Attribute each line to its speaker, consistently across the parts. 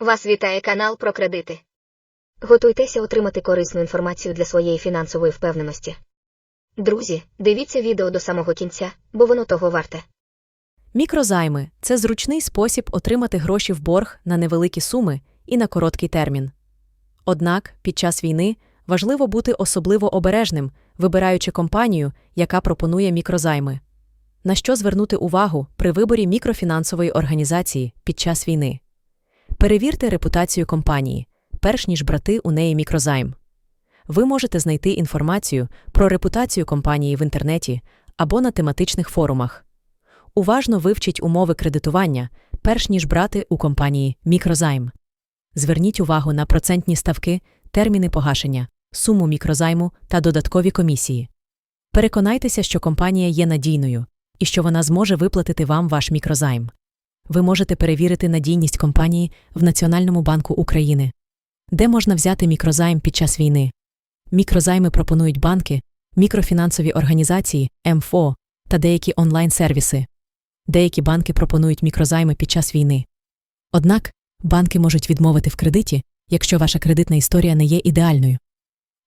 Speaker 1: Вас вітає канал про кредити. Готуйтеся отримати корисну інформацію для своєї фінансової впевненості. Друзі, дивіться відео до самого кінця, бо воно того варте.
Speaker 2: Мікрозайми це зручний спосіб отримати гроші в борг на невеликі суми і на короткий термін. Однак під час війни важливо бути особливо обережним, вибираючи компанію, яка пропонує мікрозайми. На що звернути увагу при виборі мікрофінансової організації під час війни? Перевірте репутацію компанії, перш ніж брати у неї мікрозайм. Ви можете знайти інформацію про репутацію компанії в інтернеті або на тематичних форумах. Уважно вивчіть умови кредитування, перш ніж брати у компанії мікрозайм. Зверніть увагу на процентні ставки, терміни погашення, суму мікрозайму та додаткові комісії. Переконайтеся, що компанія є надійною і що вона зможе виплатити вам ваш мікрозайм. Ви можете перевірити надійність компанії в Національному банку України. Де можна взяти мікрозайм під час війни? Мікрозайми пропонують банки, мікрофінансові організації, МФО та деякі онлайн-сервіси. Деякі банки пропонують мікрозайми під час війни. Однак банки можуть відмовити в кредиті, якщо ваша кредитна історія не є ідеальною.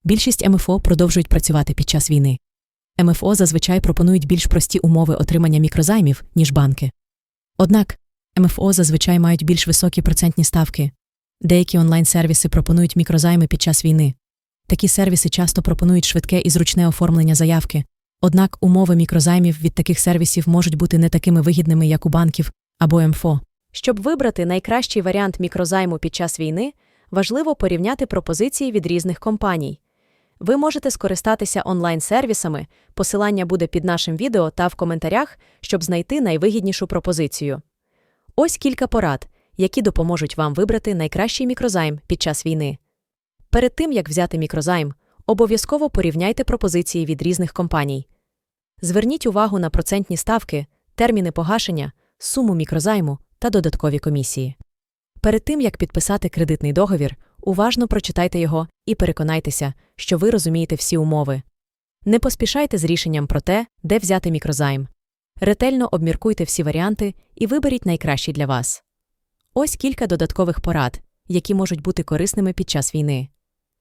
Speaker 2: Більшість МФО продовжують працювати під час війни. МФО зазвичай пропонують більш прості умови отримання мікрозаймів, ніж банки. Однак МФО зазвичай мають більш високі процентні ставки. Деякі онлайн-сервіси пропонують мікрозайми під час війни. Такі сервіси часто пропонують швидке і зручне оформлення заявки. Однак умови мікрозаймів від таких сервісів можуть бути не такими вигідними, як у банків або МФО. Щоб вибрати найкращий варіант мікрозайму під час війни, важливо порівняти пропозиції від різних компаній. Ви можете скористатися онлайн-сервісами, посилання буде під нашим відео та в коментарях, щоб знайти найвигіднішу пропозицію. Ось кілька порад, які допоможуть вам вибрати найкращий мікрозайм під час війни. Перед тим, як взяти мікрозайм, обов'язково порівняйте пропозиції від різних компаній. Зверніть увагу на процентні ставки, терміни погашення, суму мікрозайму та додаткові комісії. Перед тим, як підписати кредитний договір, уважно прочитайте його і переконайтеся, що ви розумієте всі умови. Не поспішайте з рішенням про те, де взяти мікрозайм. Ретельно обміркуйте всі варіанти і виберіть найкращий для вас. Ось кілька додаткових порад, які можуть бути корисними під час війни.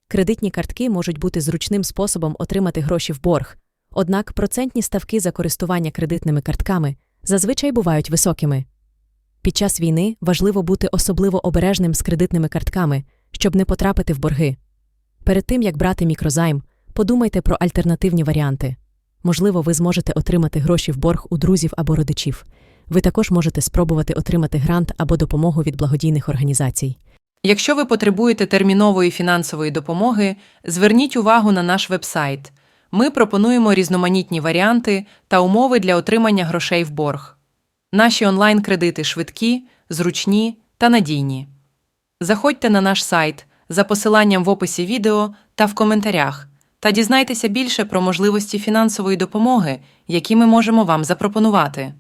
Speaker 2: Кредитні картки можуть бути зручним способом отримати гроші в борг, однак процентні ставки за користування кредитними картками зазвичай бувають високими. Під час війни важливо бути особливо обережним з кредитними картками, щоб не потрапити в борги. Перед тим як брати мікрозайм, подумайте про альтернативні варіанти. Можливо, ви зможете отримати гроші в борг у друзів або родичів. Ви також можете спробувати отримати грант або допомогу від благодійних організацій.
Speaker 3: Якщо ви потребуєте термінової фінансової допомоги, зверніть увагу на наш вебсайт. Ми пропонуємо різноманітні варіанти та умови для отримання грошей в борг. Наші онлайн-кредити швидкі, зручні та надійні. Заходьте на наш сайт за посиланням в описі відео та в коментарях та дізнайтеся більше про можливості фінансової допомоги, які ми можемо вам запропонувати.